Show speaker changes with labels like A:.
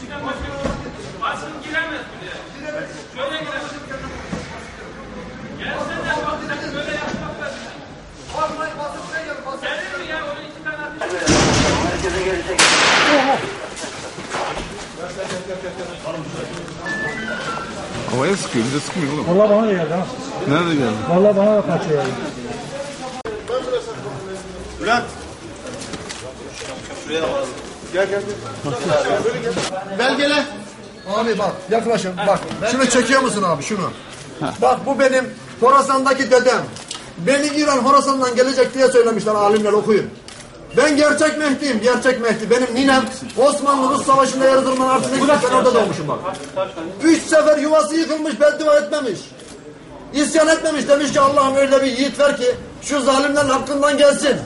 A: içinden başka basın giremez bile. Şöyle giremez. Gelse de bak sen böyle yapmazlar. Vallahi basın sen yap basın. Gelir mi ya onu iki tane atacak. Herkese gelecek.
B: Havaya sıkıyor, bize sıkmıyor oğlum. Valla bana da
C: geldi ha.
B: Nerede geldi? Valla
C: bana da kaçıyor yani.
B: Bülent! Şuraya da var. Gel gel.
C: Belgele.
A: Abi bak yaklaşın bak. Şunu çekiyor musun abi şunu? Bak bu benim Horasan'daki dedem. Beni İran Horasan'dan gelecek diye söylemişler alimler okuyun. Ben gerçek Mehdi'yim, gerçek Mehdi. Benim ninem Osmanlı Rus Savaşı'nda Erzurum'un artına gitmiş, ben orada doğmuşum bak. Üç sefer yuvası yıkılmış, beddua etmemiş. İsyan etmemiş, demiş ki Allah'ım öyle bir yiğit ver ki şu zalimlerin hakkından gelsin.